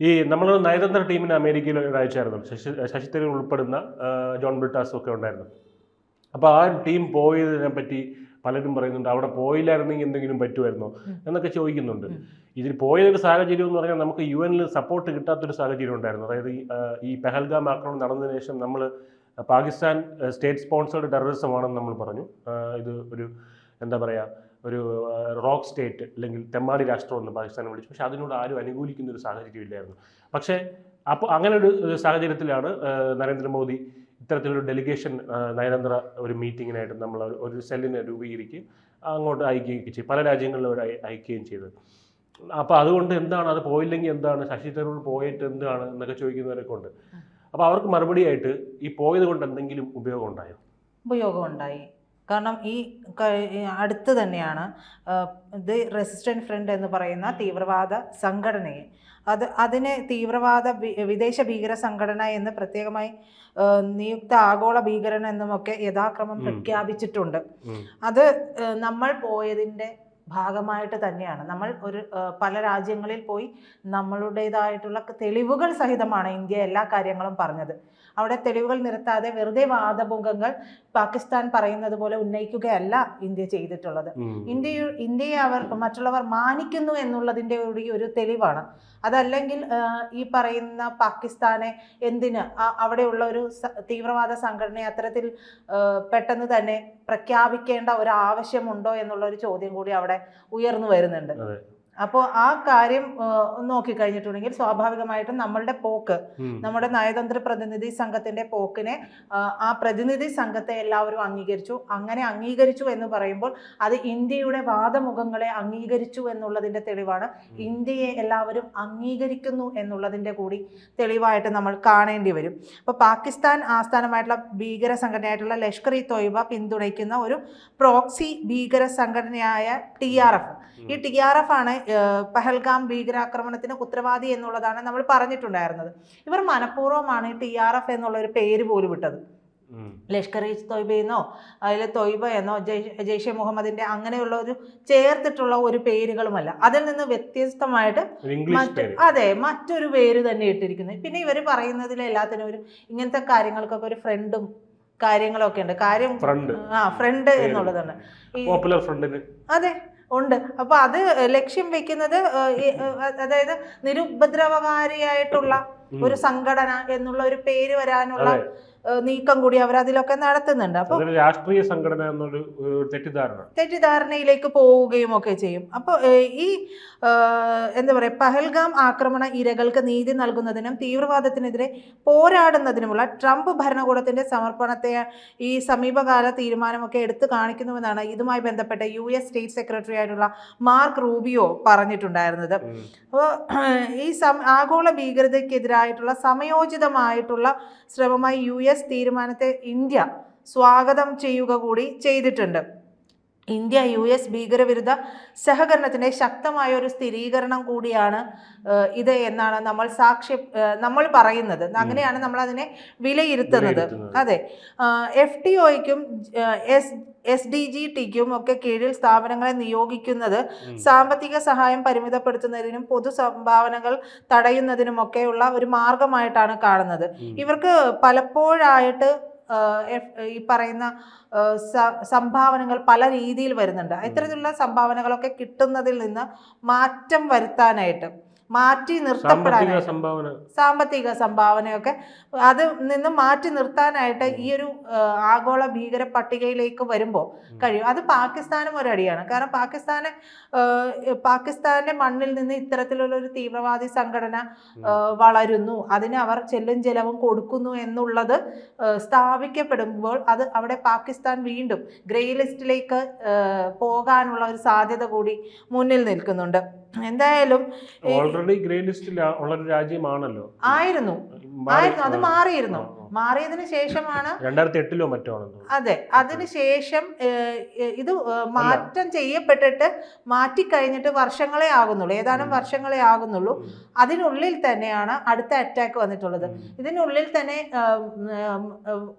ഈ നമ്മൾ നയതന്ത്ര ടീമിന് അമേരിക്കയിൽ ഒരാഴ്ചയായിരുന്നു ശശി ശശി തരൂർ ഉൾപ്പെടുന്ന ജോൺ ബ്രിട്ടാസും ഒക്കെ ഉണ്ടായിരുന്നു. അപ്പോൾ ആ ടീം പോയതിനെ പറ്റി പലരും പറയുന്നുണ്ട് അവിടെ പോയില്ലായിരുന്നെങ്കിൽ എന്തെങ്കിലും പറ്റുമായിരുന്നോ? എന്നൊക്കെ ചോദിക്കുന്നുണ്ട്. ഇതിൽ പോയൊരു സാഹചര്യം എന്ന് പറഞ്ഞാൽ നമുക്ക് യു എനിൽ സപ്പോർട്ട് കിട്ടാത്തൊരു സാഹചര്യം ഉണ്ടായിരുന്നു. അതായത് ഈ, പെഹൽഗാം ആക്രമണം നടന്നതിന് ശേഷം നമ്മൾ പാകിസ്ഥാൻ സ്റ്റേറ്റ് സ്പോൺസേഡ് ടെററിസമാണെന്ന് നമ്മൾ പറഞ്ഞു. ഇത് ഒരു എന്താ പറയുക ഒരു റോക്ക് സ്റ്റേറ്റ് അല്ലെങ്കിൽ തെമ്മാടി രാഷ്ട്രം എന്ന് പാകിസ്ഥാനെ വിളിച്ചു. പക്ഷേ അതിനോട് ആരും അനുകൂലിക്കുന്ന ഒരു സാഹചര്യം ഇല്ലായിരുന്നു പക്ഷേ അപ്പോൾ അങ്ങനെ ഒരു സാഹചര്യത്തിലാണ് നരേന്ദ്രമോദി ഇത്തരത്തിലൊരു ഡെലിഗേഷൻ നയതന്ത്ര ഒരു മീറ്റിങ്ങിനായിട്ട് നമ്മൾ ഒരു- സെല്ലിനെ രൂപീകരിക്കുകയും അങ്ങോട്ട് അയക്കുകയൊക്കെ ചെയ്യും പല രാജ്യങ്ങളിലും അയക്കുകയും ചെയ്തത് അപ്പോൾ അതുകൊണ്ട് എന്താണ് അത് പോയില്ലെങ്കിൽ എന്താണ് ശശി തരൂർ പോയിട്ട് എന്താണ് എന്നൊക്കെ ചോദിക്കുന്നവരൊക്കെ ഉണ്ട്. അപ്പോൾ അവർക്ക് മറുപടിയായിട്ട് ഈ പോയത് കൊണ്ട് എന്തെങ്കിലും ഉപയോഗം ഉണ്ടായോ ഉപയോഗമുണ്ടായി. കാരണം ഈ അടുത്ത് തന്നെയാണ് ദി റെസിസ്റ്റന്റ് ഫ്രണ്ട് എന്ന് പറയുന്ന തീവ്രവാദ സംഘടനയെ. അത് അതിനെ തീവ്രവാദ വിദേശ ഭീകര സംഘടന എന്ന് പ്രത്യേകമായി നിയുക്ത ആഗോള ഭീകരൻ എന്നുമൊക്കെ യഥാക്രമം പ്രഖ്യാപിച്ചിട്ടുണ്ട്. അത് നമ്മൾ പോയതിന്റെ ഭാഗമായിട്ട് തന്നെയാണ്. നമ്മൾ ഒരു പല രാജ്യങ്ങളിൽ പോയി നമ്മളുടേതായിട്ടുള്ള തെളിവുകൾ സഹിതമാണ് ഇന്ത്യ എല്ലാ കാര്യങ്ങളും പറഞ്ഞത്. അവിടെ തെളിവുകൾ നിരത്താതെ വെറുതെ വാദമുഖങ്ങൾ പാകിസ്ഥാൻ പറയുന്നത് പോലെ ഉന്നയിക്കുകയല്ല ഇന്ത്യ ചെയ്തിട്ടുള്ളത്. ഇന്ത്യ ഇന്ത്യയെ അവർ മറ്റുള്ളവർ മാനിക്കുന്നു എന്നുള്ളതിന്റെ കൂടി ഒരു തെളിവാണ്. അതല്ലെങ്കിൽ ഈ പറയുന്ന പാകിസ്ഥാനെ എന്തിന് അവിടെയുള്ള ഒരു തീവ്രവാദ സംഘടനയെ അത്തരത്തിൽ പെട്ടെന്ന് തന്നെ പ്രഖ്യാപിക്കേണ്ട ഒരു ആവശ്യമുണ്ടോ എന്നുള്ള ഒരു ചോദ്യം കൂടി അവിടെ ഉയർന്നു വരുന്നുണ്ട്. അപ്പോൾ ആ കാര്യം നോക്കി നോക്കിക്കഴിഞ്ഞിട്ടുണ്ടെങ്കിൽ സ്വാഭാവികമായിട്ടും നമ്മളുടെ പോക്ക് നമ്മുടെ നയതന്ത്ര പ്രതിനിധി സംഘത്തിന്റെ പോക്കിനെ ആ, പ്രതിനിധി സംഘത്തെ എല്ലാവരും അംഗീകരിച്ചു. അങ്ങനെ അംഗീകരിച്ചു എന്ന് പറയുമ്പോൾ അത് ഇന്ത്യയുടെ വാദമുഖങ്ങളെ അംഗീകരിച്ചു എന്നുള്ളതിന്റെ തെളിവാണ്. ഇന്ത്യയെ എല്ലാവരും അംഗീകരിക്കുന്നു എന്നുള്ളതിന്റെ കൂടി തെളിവായിട്ട് നമ്മൾ കാണേണ്ടി വരും. അപ്പോൾ പാകിസ്ഥാൻ ആസ്ഥാനമായിട്ടുള്ള ഭീകര സംഘടനയായിട്ടുള്ള ലഷ്കർ ഇ തൊയ്ബ പിന്തുണയ്ക്കുന്ന ഒരു പ്രോക്സി ഭീകര സംഘടനയായ ടി ആർ എഫ്. ഈ ടി ആർ എഫ് ആണ് പഹൽഗാം ഭീകരാക്രമണത്തിന് ഉത്തരവാദി എന്നുള്ളതാണ് നമ്മൾ പറഞ്ഞിട്ടുണ്ടായിരുന്നത്. ഇവർ മനഃപൂർവമാണ് ടി ആർ എഫ് എന്നുള്ള ഒരു പേര് പോലും വിട്ടത്. ലഷ്കർ ഇ തൊയ്ബയെന്നോ അതിൽ തൊയ്ബ എന്നോ ജയ് ജയ്ഷെ മുഹമ്മദിന്റെ അങ്ങനെയുള്ള ഒരു ചേർത്തിട്ടുള്ള ഒരു പേരുകളുമല്ല. അതിൽ നിന്ന് വ്യത്യസ്തമായിട്ട് അതെ മറ്റൊരു പേര് തന്നെ ഇട്ടിരിക്കുന്നത്. പിന്നെ ഇവർ പറയുന്നതിൽ എല്ലാത്തിനും ഒരു ഇങ്ങനത്തെ കാര്യങ്ങൾക്കൊക്കെ ഒരു ഫ്രണ്ടും കാര്യങ്ങളൊക്കെ ഉണ്ട്. കാര്യം ആ ഫ്രണ്ട് എന്നുള്ളതാണ്. അതെ. ഉണ്ട്. അപ്പൊ അത് ലക്ഷ്യം വെക്കുന്നത് അതായത് നിരുപദ്രവകാരിയായിട്ടുള്ള ഒരു സംഘടന എന്നുള്ള ഒരു പേര് വരാനുള്ള നീക്കം കൂടി അവർ അതിലൊക്കെ നടത്തുന്നുണ്ട്. അപ്പൊ അതൊരു രാഷ്ട്രീയ സംഘടന എന്നൊരു തെറ്റിദ്ധാരണ. തെറ്റിദ്ധാരണയിലേക്ക് പോവുകയും ഒക്കെ ചെയ്യും അപ്പോൾ ഈ എന്താ പറയുക പഹൽഗാം ആക്രമണ ഇരകൾക്ക് നീതി നൽകുന്നതിനും തീവ്രവാദത്തിനെതിരെ പോരാടുന്നതിനുമുള്ള ട്രംപ് ഭരണകൂടത്തിന്റെ സമർപ്പണത്തെ ഈ സമീപകാല തീരുമാനമൊക്കെ എടുത്തു കാണിക്കുന്നുവെന്നാണ് ഇതുമായി ബന്ധപ്പെട്ട യു എസ് സ്റ്റേറ്റ് സെക്രട്ടറി ആയിട്ടുള്ള മാർക്ക് റൂബിയോ പറഞ്ഞിട്ടുണ്ടായിരുന്നത്. അപ്പോ അപ്പോൾ ഈ ആഗോള ആഗോള ഭീകരതയ്ക്കെതിരായിട്ടുള്ള സമയോചിതമായിട്ടുള്ള ശ്രമമായി യു എസ് തീരുമാനത്തെ ഇന്ത്യ സ്വാഗതം ചെയ്യുക കൂടി ചെയ്തിട്ടുണ്ട്. ഇന്ത്യ യു എസ് ഭീകരവിരുദ്ധ സഹകരണത്തിന്റെ ശക്തമായ ഒരു സ്ഥിരീകരണം കൂടിയാണ് ഇത് എന്നാണ് നമ്മൾ സാക്ഷ്യ നമ്മൾ പറയുന്നത്. അങ്ങനെയാണ് നമ്മൾ അതിനെ വിലയിരുത്തുന്നത്. അതെ. എഫ് ടി ഒയ്ക്കും എസ് എസ് ഡി ജി ടിക്കും ഒക്കെ കീഴിൽ സ്ഥാപനങ്ങളെ നിയോഗിക്കുന്നത് സാമ്പത്തിക സഹായം പരിമിതപ്പെടുത്തുന്നതിനും പൊതു സംഭാവനകൾ തടയുന്നതിനുമൊക്കെയുള്ള ഒരു മാർഗമായിട്ടാണ് കാണുന്നത്. ഇവർക്ക് പലപ്പോഴായിട്ട് ഈ പറയുന്ന സംഭാവനകൾ പല രീതിയിൽ വരുന്നുണ്ട്. ഇത്തരത്തിലുള്ള സംഭാവനകളൊക്കെ കിട്ടുന്നതിൽ നിന്ന് മാറ്റം വരുത്താനായിട്ട് മാറ്റി നിർത്തപ്പെടാനായിട്ട് സാമ്പത്തിക സംഭാവനയൊക്കെ അത് നിന്ന് മാറ്റി നിർത്താനായിട്ട് ഈ ഒരു ആഗോള ഭീകര പട്ടികയിലേക്ക് വരുമ്പോൾ കഴിയും. അത് പാകിസ്ഥാനും ഒരടിയാണ്. കാരണം പാകിസ്ഥാന് പാകിസ്ഥാന്റെ മണ്ണിൽ നിന്ന് ഇത്തരത്തിലുള്ള ഒരു തീവ്രവാദി സംഘടന വളരുന്നു. അതിന് അവർ ചെല്ലും ചെലവും കൊടുക്കുന്നു എന്നുള്ളത് സ്ഥാപിക്കപ്പെടുമ്പോൾ അത് അവിടെ പാകിസ്ഥാൻ വീണ്ടും ഗ്രേ ലിസ്റ്റിലേക്ക് പോകാനുള്ള ഒരു സാധ്യത കൂടി മുന്നിൽ നിൽക്കുന്നുണ്ട്. എന്തായാലും ഓൾറെഡി ഗ്രേ ലിസ്റ്റിൽ ഉള്ള ഒരു രാജ്യമാണല്ലോ. ആയിരുന്നു. ആയിരുന്നു. അത് മാറിയിരുന്നു. മാറിയതിന് ശേഷമാണ് രണ്ടായിരത്തി എട്ടിലോ മറ്റോ അതെ അതിനുശേഷം ഇത് മാറ്റം ചെയ്യപ്പെട്ടിട്ട് മാറ്റിക്കഴിഞ്ഞിട്ട് വർഷങ്ങളെ ആകുന്നുള്ളൂ. ഏതാനും. വർഷങ്ങളെ ആകുന്നുള്ളൂ. അതിനുള്ളിൽ തന്നെയാണ് അടുത്ത അറ്റാക്ക് വന്നിട്ടുള്ളത്. ഇതിനുള്ളിൽ തന്നെ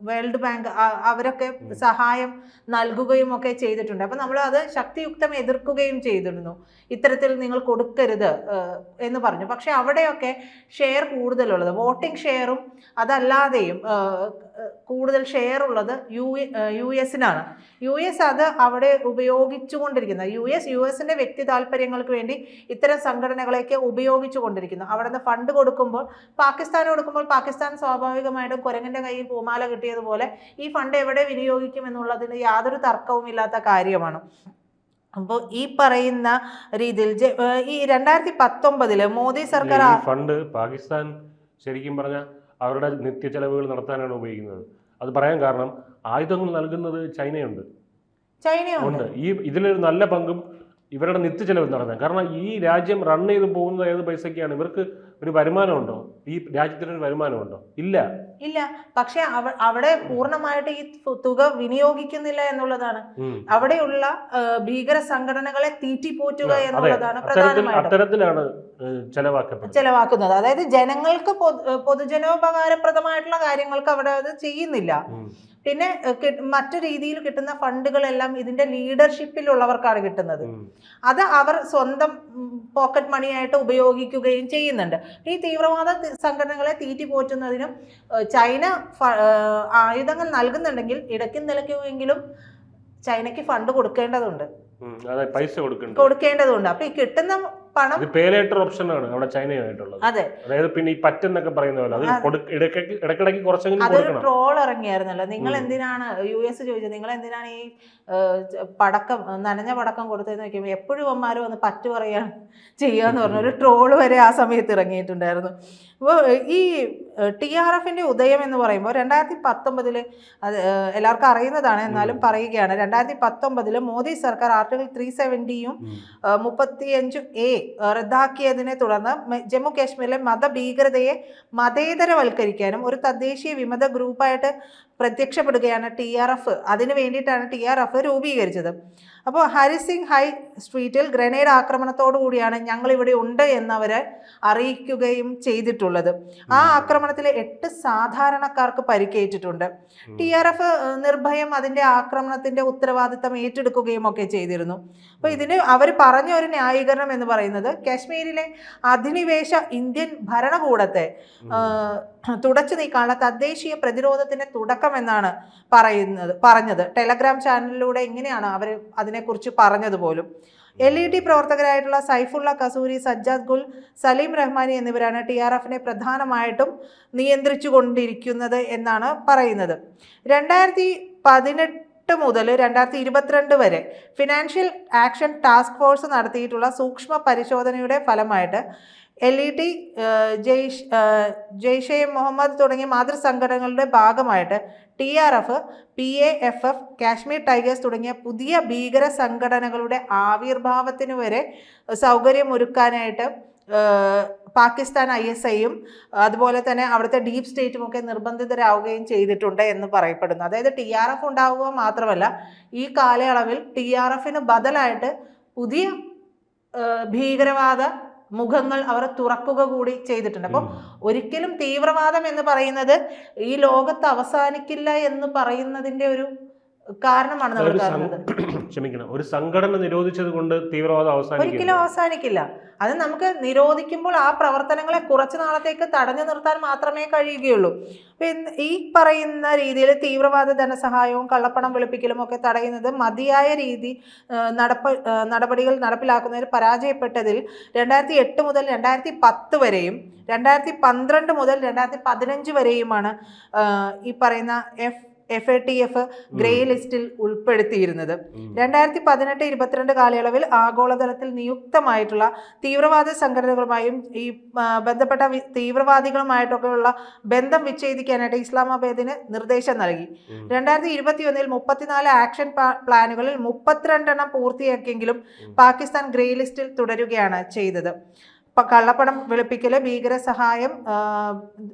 വേൾഡ് ബാങ്ക് അവരൊക്കെ സഹായം നൽകുകയും ഒക്കെ ചെയ്തിട്ടുണ്ട്. അപ്പം നമ്മൾ അത് ശക്തിയുക്തം എതിർക്കുകയും ചെയ്തിരുന്നു. ഇത്തരത്തിൽ നിങ്ങൾ കൊടുക്കരുത് എന്ന് പറഞ്ഞു. പക്ഷെ അവിടെയൊക്കെ ഷെയർ കൂടുതലുള്ളത്. വോട്ടിംഗ് ഷെയറും അതല്ലാതെയും കൂടുതൽ ഷെയർ ഉള്ളത് യു യു എസിനാണ് യു എസ് അത് അവിടെ ഉപയോഗിച്ചുകൊണ്ടിരിക്കുന്നത് യു എസ് യു എസിന്റെ വ്യക്തി താല്പര്യങ്ങൾക്ക് വേണ്ടി ഇത്തരം സംഘടനകളെയൊക്കെ ഉപയോഗിച്ചു കൊണ്ടിരിക്കുന്നു. അവിടെ നിന്ന് ഫണ്ട് കൊടുക്കുമ്പോൾ പാകിസ്ഥാൻ കൊടുക്കുമ്പോൾ പാകിസ്ഥാൻ സ്വാഭാവികമായിട്ടും കുരങ്ങന്റെ കയ്യിൽ പൂമാല കിട്ടിയതുപോലെ ഈ ഫണ്ട് എവിടെ വിനിയോഗിക്കും എന്നുള്ളതിന് യാതൊരു തർക്കവും ഇല്ലാത്ത കാര്യമാണ്. അപ്പോൾ ഈ പറയുന്ന രീതിയിൽ ഈ രണ്ടായിരത്തി പത്തൊമ്പതിൽ മോദി സർക്കാർ ഫണ്ട് പാകിസ്ഥാൻ ശരിക്കും പറഞ്ഞാൽ അവരുടെ നിത്യ ചെലവുകൾ നടത്താനാണ് ഉപയോഗിക്കുന്നത്. അത് പറയാൻ കാരണം ആയുധങ്ങൾ നൽകുന്നത് ചൈനയുണ്ട്. ഉണ്ട്. ഈ ഇതിലൊരു നല്ല പങ്കും ഇവരുടെ നിത്യ ചെലവ് നടത്താൻ. കാരണം ഈ രാജ്യം റൺ ചെയ്ത് പോകുന്നത് ഏത് പൈസക്കാണ് ഇവർക്ക് ഒരു വരുമാനമുണ്ടോ? ഈ രാജ്യത്തിന് ഒരു വരുമാനമുണ്ടോ? ഇല്ല. ഇല്ല. പക്ഷെ അവ- അവിടെ പൂർണമായിട്ട് ഈ തുക വിനിയോഗിക്കുന്നില്ല എന്നുള്ളതാണ്. അവിടെയുള്ള ഭീകര സംഘടനകളെ തീറ്റിപ്പോറ്റുക എന്നുള്ളതാണ് അത്തരത്തിലാണ് ചെലവാക്കുന്നത്. അതായത് ജനങ്ങൾക്ക് പൊതു- പൊതുജനോപകാരപ്രദമായിട്ടുള്ള കാര്യങ്ങൾക്ക് അവിടെ അത് ചെയ്യുന്നില്ല. പിന്നെ മറ്റു രീതിയിൽ കിട്ടുന്ന ഫണ്ടുകളെല്ലാം ഇതിന്റെ ലീഡർഷിപ്പിലുള്ളവർക്കാണ് കിട്ടുന്നത്. അത് അവർ സ്വന്തം പോക്കറ്റ് മണിയായിട്ട് ഉപയോഗിക്കുകയും ചെയ്യുന്നുണ്ട്. ഈ തീവ്രവാദ സംഘടനകളെ തീറ്റി പോറ്റുന്നതിനും ചൈന ആയുധങ്ങൾ നൽകുന്നുണ്ടെങ്കിൽ ഇടയ്ക്കും നിലയ്ക്കുമെങ്കിലും ചൈനയ്ക്ക് ഫണ്ട് കൊടുക്കേണ്ടതുണ്ട്. കൊടുക്കേണ്ടതുണ്ട്. അപ്പൊ ഈ കിട്ടുന്ന പണം പേലേറ്റർ ഓപ്ഷൻ ആണ് അവിടെ ചൈനയായിട്ടുള്ളത് അതെ. അതായത് പിന്നെ ഈ പറ്റെന്നൊക്കെ പറയുന്ന പോലെ അത് ഇടയ്ക്കിടയ്ക്ക് കുറച്ചെങ്കിലും അതൊരു ട്രോൾ ഇറങ്ങിയായിരുന്നല്ലോ. നിങ്ങൾ എന്തിനാണ് യു എസ് ചോദിച്ചത്? നിങ്ങൾ എന്തിനാണ് ഈ പടക്കം നനഞ്ഞ പടക്കം കൊടുത്തതെന്ന് വെക്കുമ്പോൾ എപ്പോഴും അമ്മമാർ വന്ന് പറ്റു പറയാണ് ചെയ്യാന്ന് പറഞ്ഞ. ഒരു ട്രോൾ വരെ ആ സമയത്ത് ഇറങ്ങിയിട്ടുണ്ടായിരുന്നു. അപ്പോൾ ഈ ടി ആർ എഫിന്റെ ഉദയം എന്ന് പറയുമ്പോൾ രണ്ടായിരത്തി പത്തൊമ്പതിൽ അത് എല്ലാവർക്കും അറിയുന്നതാണ്. എന്നാലും പറയുകയാണ്. രണ്ടായിരത്തി പത്തൊമ്പതിൽ മോദി സർക്കാർ ആർട്ടിക്കിൾ ത്രീ സെവന്റിയും മുപ്പത്തിയഞ്ചും എ റദ്ദാക്കിയതിനെ തുടർന്ന് ജമ്മു കാശ്മീരിലെ മതഭീകരതയെ മതേതരവൽക്കരിക്കാനും ഒരു തദ്ദേശീയ വിമത ഗ്രൂപ്പായിട്ട് പ്രത്യക്ഷപ്പെടുകയാണ് ടി ആർ എഫ്. അതിന് വേണ്ടിയിട്ടാണ് ടി ആർ എഫ് രൂപീകരിച്ചത്. അപ്പോൾ ഹരിസിംഗ് ഹൈ സ്ട്രീറ്റിൽ ഗ്രനേഡ് ആക്രമണത്തോടു കൂടിയാണ് ഞങ്ങൾ ഇവിടെ ഉണ്ട് എന്നവരെ അറിയിക്കുകയും ചെയ്തിട്ടുള്ളത്. ആ ആക്രമണത്തിൽ എട്ട് സാധാരണക്കാർക്ക് പരിക്കേറ്റിട്ടുണ്ട്. ടി ആർ എഫ് നിർഭയം അതിന്റെ ആക്രമണത്തിന്റെ ഉത്തരവാദിത്തം ഏറ്റെടുക്കുകയും ഒക്കെ ചെയ്തിരുന്നു. അപ്പോൾ ഇതിന് അവർ പറഞ്ഞ ഒരു ന്യായീകരണം എന്ന് പറയുന്നത് കാശ്മീരിലെ അധിനിവേശ ഇന്ത്യൻ ഭരണകൂടത്തെ. തുടച്ചു നീക്കാനുള്ള തദ്ദേശീയ പ്രതിരോധത്തിന്റെ തുടക്കം എന്നാണ് പറയുന്നത് പറഞ്ഞത്. ടെലഗ്രാം ചാനലിലൂടെ എങ്ങനെയാണ് അവർ അതിനെക്കുറിച്ച് പറഞ്ഞത് പോലും? എൽ ഇ ടി പ്രവർത്തകരായിട്ടുള്ള സൈഫുള്ള കസൂരി സജ്ജാദ് ഗുൽ സലീം റഹ്മാനി എന്നിവരാണ് ടി ആർ എഫിനെ പ്രധാനമായിട്ടും നിയന്ത്രിച്ചു കൊണ്ടിരിക്കുന്നത് എന്നാണ് പറയുന്നത്. രണ്ടായിരത്തി പതിനെട്ട് മുതൽ രണ്ടായിരത്തി ഇരുപത്തിരണ്ട് വരെ ഫിനാൻഷ്യൽ ആക്ഷൻ ടാസ്ക് ഫോഴ്സ് നടത്തിയിട്ടുള്ള സൂക്ഷ്മ പരിശോധനയുടെ ഫലമായിട്ട് L E T Jaish Jaishe Muhammad തുടങ്ങിയ മാതൃസംഘടനകളുടെ ഭാഗമായിട്ട് T R F P A F F Kashmir Tigers തുടങ്ങിയ പുതിയ ഭീകര സംഘടനകളുടെ ആവിർഭാവത്തിന് വരെ സൗകര്യമൊരുക്കാനായിട്ട് പാകിസ്ഥാൻ ഐ എസ് ഐയും അതുപോലെ തന്നെ അവിടുത്തെ ഡീപ് സ്റ്റേറ്റും ഒക്കെ നിർബന്ധിതരാവുകയും ചെയ്തിട്ടുണ്ട് എന്ന് പറയപ്പെടുന്നു. അതായത് ടി ആർ എഫ് ഉണ്ടാവുക മാത്രമല്ല ഈ കാലയളവിൽ ടി ആർ എഫിന് ബദലായിട്ട് പുതിയ ഭീകരവാദ മുഖങ്ങൾ അവർ തുറക്കുക കൂടി ചെയ്തിട്ടുണ്ട്. അപ്പം ഒരിക്കലും തീവ്രവാദം എന്ന് പറയുന്നത് ഈ ലോകത്ത് അവസാനിക്കില്ല എന്ന് പറയുന്നതിന്റെ ഒരു കാരണമാണ് നമ്മൾ കാണുന്നത്. ക്ഷമിക്കണം. ഒരു സംഘടന നിരോധിച്ചത് കൊണ്ട് തീവ്രവാദം ഒരിക്കലും അവസാനിക്കില്ല. അത് നമുക്ക് നിരോധിക്കുമ്പോൾ ആ പ്രവർത്തനങ്ങളെ കുറച്ചു നാളത്തേക്ക് തടഞ്ഞു നിർത്താൻ മാത്രമേ കഴിയുകയുള്ളൂ. ഈ പറയുന്ന രീതിയിൽ തീവ്രവാദ ധനസഹായവും കള്ളപ്പണം വെളുപ്പിക്കലും ഒക്കെ തടയുന്നത് മതിയായ രീതി നടപ്പ് നടപടികൾ നടപ്പിലാക്കുന്നതിൽ പരാജയപ്പെട്ടതിൽ രണ്ടായിരത്തി എട്ട് മുതൽ രണ്ടായിരത്തി പത്ത് വരെയും രണ്ടായിരത്തി പന്ത്രണ്ട് മുതൽ രണ്ടായിരത്തി പതിനഞ്ച് വരെയുമാണ് ഈ പറയുന്ന F F A T F grey ലിസ്റ്റിൽ ഉൾപ്പെടുത്തിയിരുന്നത്. രണ്ടായിരത്തി പതിനെട്ട് ഇരുപത്തിരണ്ട് കാലയളവിൽ ആഗോളതലത്തിൽ നിയുക്തമായിട്ടുള്ള തീവ്രവാദ സംഘടനകളുമായും ഈ ബന്ധപ്പെട്ട തീവ്രവാദികളുമായിട്ടൊക്കെയുള്ള തീവ്രവാദികളുമായിട്ടൊക്കെ ബന്ധം വിച്ഛേദിക്കാനായിട്ട് ഇസ്ലാമാബാദിന് നിർദ്ദേശം നൽകി. രണ്ടായിരത്തി ഇരുപത്തിയൊന്നിൽ മുപ്പത്തിനാല് ആക്ഷൻ പ്ലാനുകളിൽ മുപ്പത്തിരണ്ടെണ്ണം പൂർത്തിയാക്കിയെങ്കിലും പാകിസ്ഥാൻ ഗ്രേ ലിസ്റ്റിൽ തുടരുകയാണ് ചെയ്തത്. കള്ളപ്പണം വെളുപ്പിക്കൽ ഭീകര സഹായം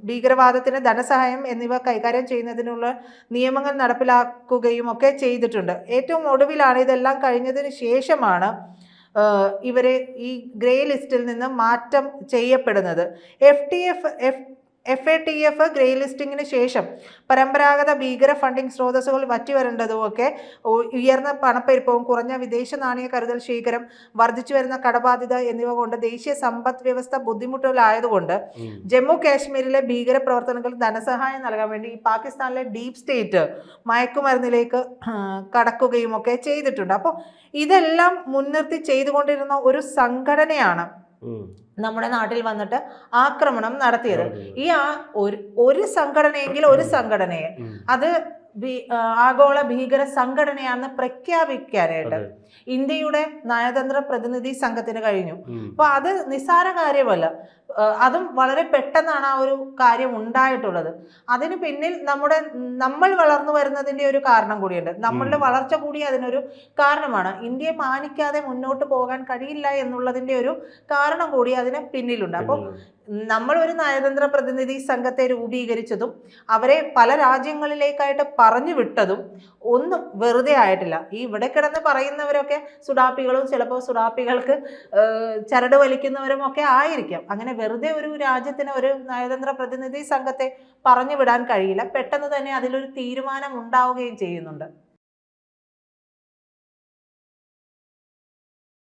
ഭീകരവാദത്തിന് ധനസഹായം എന്നിവ കൈകാര്യം ചെയ്യുന്നതിനുള്ള നിയമങ്ങൾ നടപ്പിലാക്കുകയും ഒക്കെ ചെയ്തിട്ടുണ്ട്. ഏറ്റവും ഒടുവിലാണ് ഇതെല്ലാം കഴിഞ്ഞതിന് ശേഷമാണ് ഇവരെ ഈ ഗ്രേ ലിസ്റ്റിൽ നിന്ന് മാറ്റം ചെയ്യപ്പെടുന്നത്. F T F F F A T F grey ലിസ്റ്റിങ്ങിന് ശേഷം പരമ്പരാഗത ഭീകര ഫണ്ടിംഗ് സ്രോതസ്സുകൾ വറ്റിവരേണ്ടതും ഒക്കെ ഉയർന്ന പണപ്പെരുപ്പവും കുറഞ്ഞ വിദേശ നാണയ കരുതൽ ശേഖരം വർദ്ധിച്ചു വരുന്ന കടബാധ്യത എന്നിവ കൊണ്ട് ദേശീയ സമ്പദ് വ്യവസ്ഥ ബുദ്ധിമുട്ടിലായതുകൊണ്ട് ജമ്മു കാശ്മീരിലെ ഭീകര പ്രവർത്തനങ്ങൾക്ക് ധനസഹായം നൽകാൻ വേണ്ടി പാകിസ്ഥാനിലെ ഡീപ് സ്റ്റേറ്റ് മയക്കുമരുന്നിലേക്ക് കടക്കുകയും ഒക്കെ ചെയ്തിട്ടുണ്ട് അപ്പോൾ ഇതെല്ലാം മുൻനിർത്തി ചെയ്തുകൊണ്ടിരുന്ന ഒരു സംഘടനയാണ്. നമ്മുടെ നാട്ടിൽ വന്നിട്ട് ആക്രമണം നടത്തിയത്. ഈ ആ ഒരു ഒരു സംഘടനയെങ്കിൽ ഒരു സംഘടനയെ. അത് ആഗോള ഭീകര സംഘടനയാണെന്ന് പ്രഖ്യാപിക്കാനായിട്ട് ഇന്ത്യയുടെ നയതന്ത്ര പ്രതിനിധി സംഘത്തിന് കഴിഞ്ഞു. അപ്പൊ അത് നിസ്സാര കാര്യമല്ല. അതും വളരെ പെട്ടെന്നാണ് ആ ഒരു കാര്യം ഉണ്ടായിട്ടുള്ളത്. അതിന് പിന്നിൽ നമ്മുടെ നമ്മൾ വളർന്നു വരുന്നതിന്റെ ഒരു കാരണം കൂടിയുണ്ട്. നമ്മളുടെ വളർച്ച കൂടി അതിനൊരു കാരണമാണ്. ഇന്ത്യയെ മാനിക്കാതെ മുന്നോട്ട് പോകാൻ കഴിയില്ല എന്നുള്ളതിന്റെ ഒരു കാരണം കൂടി അതിന് പിന്നിലുണ്ട്. അപ്പോൾ നമ്മൾ ഒരു നയതന്ത്ര പ്രതിനിധി സംഘത്തെ രൂപീകരിച്ചതും അവരെ പല രാജ്യങ്ങളിലേക്കായിട്ട് പറഞ്ഞു വിട്ടതും ഒന്നും വെറുതെ ആയിട്ടില്ല. ഈ ഇവിടെ കിടന്ന് പറയുന്നവരൊക്കെ സുഡാപ്പികളും ചിലപ്പോൾ സുഡാപ്പികൾക്ക് ചരട് വലിക്കുന്നവരും ഒക്കെ ആയിരിക്കാം. അങ്ങനെ വെറുതെ ഒരു രാജ്യത്തിന് ഒരു നയതന്ത്ര പ്രതിനിധി സംഘത്തെ പറഞ്ഞു വിടാൻ കഴിയില്ല. പെട്ടെന്ന് തന്നെ അതിലൊരു തീരുമാനം ഉണ്ടാവുകയും ചെയ്യുന്നുണ്ട്.